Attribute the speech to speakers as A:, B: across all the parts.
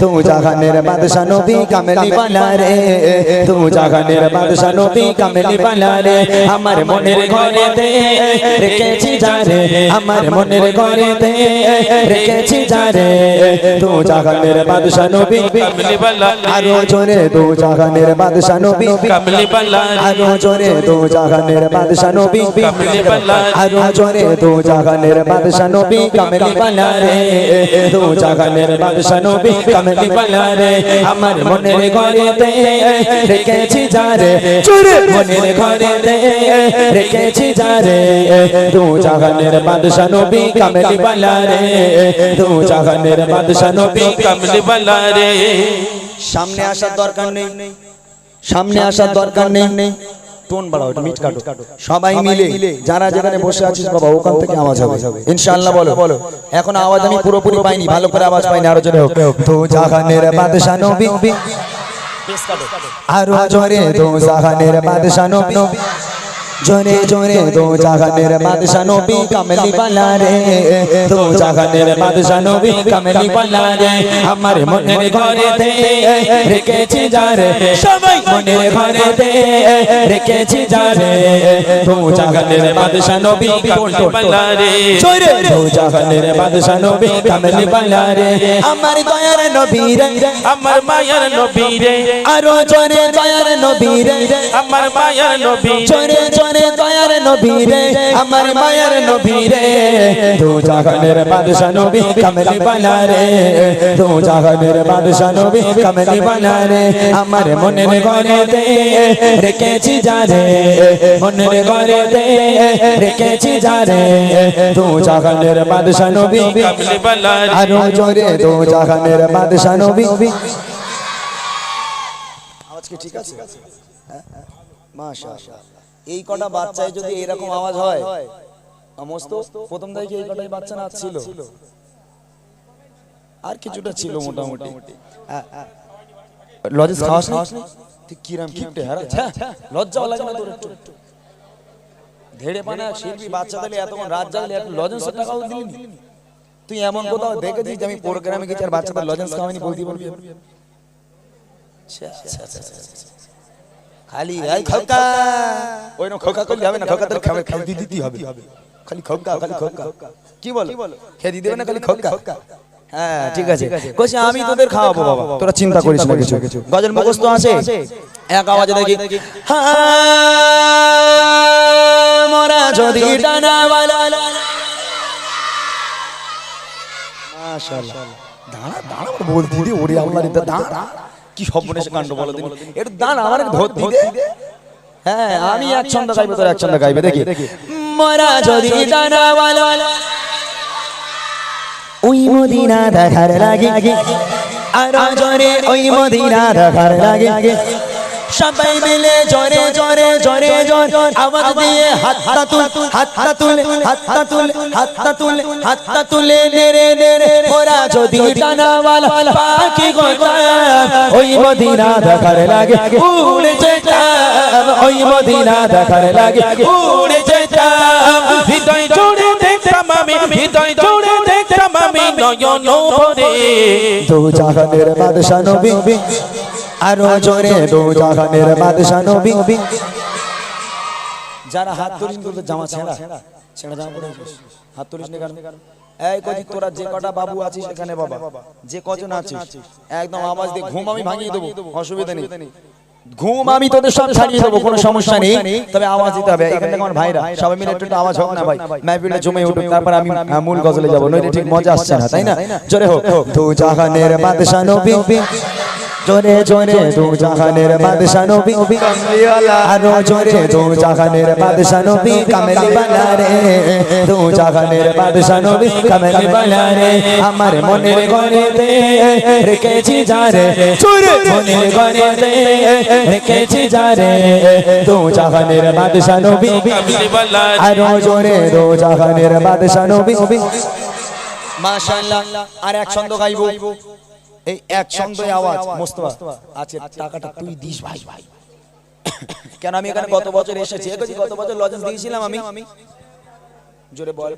A: তু বাদশা নবী কামলি বালা রে তু জাহানের বাদশা নবী কামলি বালা রে আমার মনের ঘরে দে রেখেছি যারে আমার মনের ঘরে রেখেছি তু আরও জোরে তু জাহানের বাদশা নবী
B: কামলি বালা
A: আরও জোরে তু জাহানের বাদশা নবী
B: কামলি বালা
A: আরও জোরে তু জাহানের বাদশা নবী কামলি বালা রে তু জাহানের বাদশা নবী কামলি বালারে আমার মনের ঘরে দে রেখেছি যারে, চুরে মনের ঘরে দে রেখেছি যারে। তু জাহানের বাদশা নবী কামলি বালা রে তু জাহানের বাদশা নবী
B: কামলি বালারে
A: সামনে আসার দরকার নেই, সামনে আসার দরকার নেই। টোন বাড়াও এটা মিট কাটো। সবাই মিলে যারা যেখানে বসে আছিস বাবা ওখান থেকে আওয়াজ হবে। ইনশাআল্লাহ বলো। বলো। এখন আওয়াজ আমি পুরোপুরি পাইনি ভালো করে আওয়াজ পাইনি আরও জোরে হোক। তো জাহানের বাদশা নবী। আরও জোরে তো জাহানের বাদশা নবী। জোরে জোরে তো জাহানের বাদশা নবী কামলি বালা রে। তো জাহানের বাদশা নবী কামলি বালা রে। আমার মনের ঘরে দে রেখেছি যারে সবাই মনের ঘরে দে রেখেছি যারে তো জাহানের বাদশা নবী
B: কামলি বালা রে।
A: জোরে তো জাহানের বাদশা নবী কামলি বালা রে। আমার দয়ার নবী রে।
B: আমার মায়ের নবী রে।
A: আরও জোরে দয়ার নবী রে
B: আমার মায়ের নবী
A: জোরে জোরে। দয়ার নবী রে আমার মায়ের নবী রে তো জাহানের বাদশা নবী কামলি বালা রে তো জাহানের বাদশা নবী কামলি বালা রে আমার মনের ঘরে দে রেখেছি যারে মনের ঘরে দে রেখেছি যারে তো জাহানের বাদশা নবী
B: কামলি বালা রে
A: আরও জোরে তো জাহানের বাদশা নবী। আওয়াজ কি ঠিক আছে? হ্যাঁ। মাশাআল্লাহ। এই কটা বাচ্চায় যদি এরকম আওয়াজ হয় সমস্ত প্রথম থেকে এই কটাই বাচ্চা নাচ ছিল আর কিছুটা ছিল মোটামুটি। লজেস খাওয়াস নি তুই কিরাম কিপটে হারা লজ্জা লাগে না তোর একটু। ধেড়ে পানা শিল্পী বাচ্চা দিলে এতক্ষণ রাত জাগলে একটু লজেন্সের টাকাও দিলি তুই এমন কোথাও দেখেছিস যে আমি প্রোগ্রামে গেছি আর বাচ্চাদের লজেন্স খাওয়াইনি বলতে আচ্ছা, আচ্ছা, আচ্ছা, আচ্ছা। খালি এই খোকা। ওই না খোকা করলে হবে না খোকা তোর খাবে খাবে দিতে হবে। খালি খোকা খালি খোকা। কি বলো? খেয়ে হবে না খালি খোকা? হ্যাঁ ঠিক আছে। কইছি আমি তোদের খাওয়াবো বাবা। তোরা চিন্তা করিস না কিছু। গজল মুখস্থ আছে? এক আওয়াজে দেখি। হ্যাঁ, মোরা যদি ডানাওয়ালা মাশাআল্লাহ। দাঁড়া দাঁড়া বল দিদি ওরে আল্লাহ দাঁড়া। কি সর্বনেশ কাণ্ড বলো দিদি একটু দাঁড়া আমার দিদে। হ্যাঁ আমি এক ছন্দ গাইবো তোর এক ছন্দ গাইবে দেখি। মরা যদি দানাওয়ালা ওই মদিনা দেখার লাগে। আর জরে ওই মদিনা দেখার লাগে। সবাই মিলে জরে জরে জরে জরে আওয়াজ দিয়ে হাতটা তুল হাতটা তুল হাতটা তুল হাতটা তুল হাতটা তুলে নেড়ে নেড়ে। ওরা যদি ডানাওয়ালা পাখি গোটা ওই মদিনা দেখার লাগে, উড়ে যেতাম। ওই মদিনা দেখার লাগে, উড়ে যেতাম।
B: হৃদয় জুড়ে দেখতাম আমি, হৃদয় জুড়ে দেখতাম আমি নয়ন ভরে।
A: দু জাহানের বাদশা নবী, আরও জোরে দু জাহানের বাদশা নবী। যারা হাত তুলিস তোদের জামা ছেঁড়া। ছেঁড়া জামা পরে হাত তুলিস না কেন? তোদের সব দেবো, কোনো সমস্যা নেই, তবে আওয়াজ দিতে হবে। এখান সবাই মিলে একটু আওয়াজ হোক না ভাই মাহফিলটা জমে মূল গজলে যাব। ঠিক মজা আসছে না, তাই না? জোরে হোক। জোরে জোরে, দু জাহানের বাদশা নবী। আরও জোরে, দু জাহানের বাদশা নবী কামেলি বালা রে দু জাহানের বাদশা নবী কামেলি বালা রে আমার মনের দে রেখেছি যারে। চুরে, মনের দে রেখেছি যারে। দু জাহানের বাদশা নবী
B: কামলি বানারে।
A: আরও জোরে, দু জাহানের বাদশা নবী। মাশাআল্লাহ, আর এক ছন্দ গাইবো। এই এক ছন্দ আওয়াজ মোস্তফা। আছে টাকাটা তুই দিস ভাই। ভাই। কেন আমি এখানে গত বছর এসেছি? এসেছি গত বছর লজেন্স দিয়েছিলাম আমি। জোরে বল।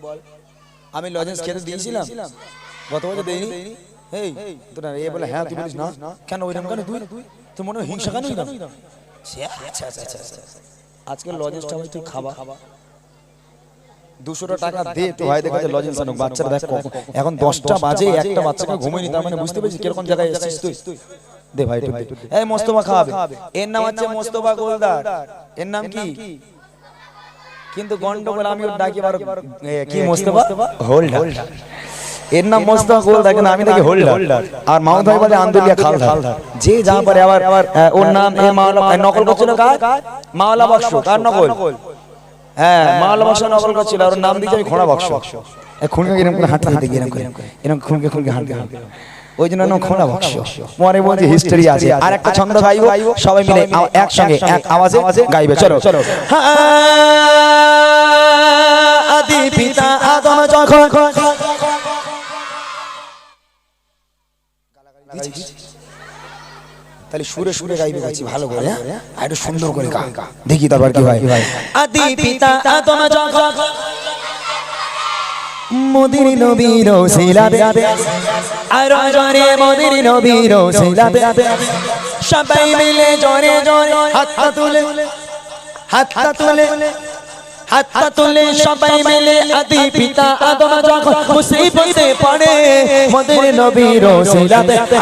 A: আমি লজেন্স খেতে দিয়েছিলাম। গত বছর দেইনি? এই তোরা এ বলে হ্যাঁ তুই বলিস না? কেন ওইরকম কেন তুই? তোর মনে হয় হিংসা কেন আচ্ছা আচ্ছা আচ্ছা আচ্ছা। আজকে লজেন্সটা তুই খাবা। দুশোটা টাকা দে তো ভাই দেখে লজেন্স আনুক বাচ্চারা দেখ এখন দশটা বাজে একটা বাচ্চাকে ঘুমিয়ে নি তার মানে বুঝতে পেরেছিস কীরকম জায়গায় এসেছিস তুই? দে ভাই একটু এই মোস্তফা খাওয়াবে এর নাম হচ্ছে মোস্তফা গোলদার। এর নাম কি? কিন্তু গন্ডগোল আমি ওর ডাকি কি মোস্তফা? হোল্ডার। এর নাম মোস্তফা গোলদার কিন্তু আমি দেখি হোল্ডার। আর মাউদ ভাই বলে আন্দুলিয়া খালদার। যে যা পারে আবার ওর নাম মাওলা নকল করছিল কার মাওলা বক্স কার নকল? হ্যাঁ মাওলা বক্স আর নাম দিয়েছে আমি ঘোড়া বক্স। খুনকে এরকম করে হাঁটতে হাঁটতে এরকম করে? এরকম খুনকে খুনকে হাঁটতে হাঁটতে ওই জন্য নাম বাক্স। মনে হিস্টোরি আছে। আর একটা ছন্দ সবাই মিলে একসঙ্গে এক আওয়াজে গাইবে। চলো চলো। আদি তাহলে সুরে সুরে গাইবে গাইছি ভালো করে হ্যাঁ? আর একটু সুন্দর করে গা। দেখি তারপর কি ভাই। আদি পিতা আদম যখন মোদির নবীর শিলাবে আর জরে মোদির নবীর শিলাবে সবাই মিলে জরে জরে হাত তুলে। হাত তুলে। হাত তুলে সবাই মিলে আদি পিতা আদম যখন মুসিবতে পড়ে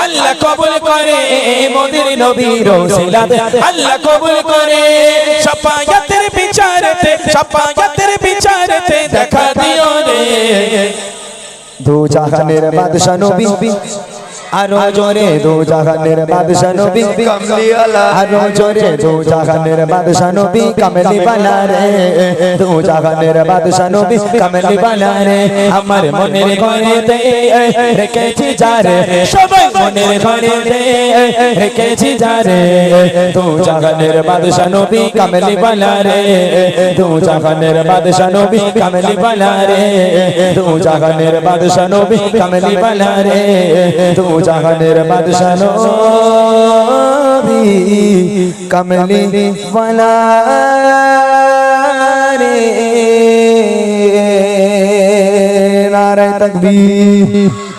B: আল্লাহ কবুল করে আল্লাহ কবুল করে। সাফায়াতের বিচারতে সাফায়াতের বিচারতে দেখা দিও রে।
A: দু জাহানের বাদশা নবী আরও জোরে দু জাহানের বাদশা নবী। আরও জোরে দু জাহানের বাদশা নবী কামলি বালা রে। দু জাহানের বাদশা নবী কামলি বালা রে। আমার মনের ঘরেতে রেখেছি যারে সবাই মনের ঘরেতে রেখেছি যারে দু জাহানের বাদশা নবী কামলি বালা রে। দু জাহানের বাদশা নবী কামলি বালা রে। দু জাহানের রে। জাহানের বাদশা কমলি বালা নারায় তকবীর।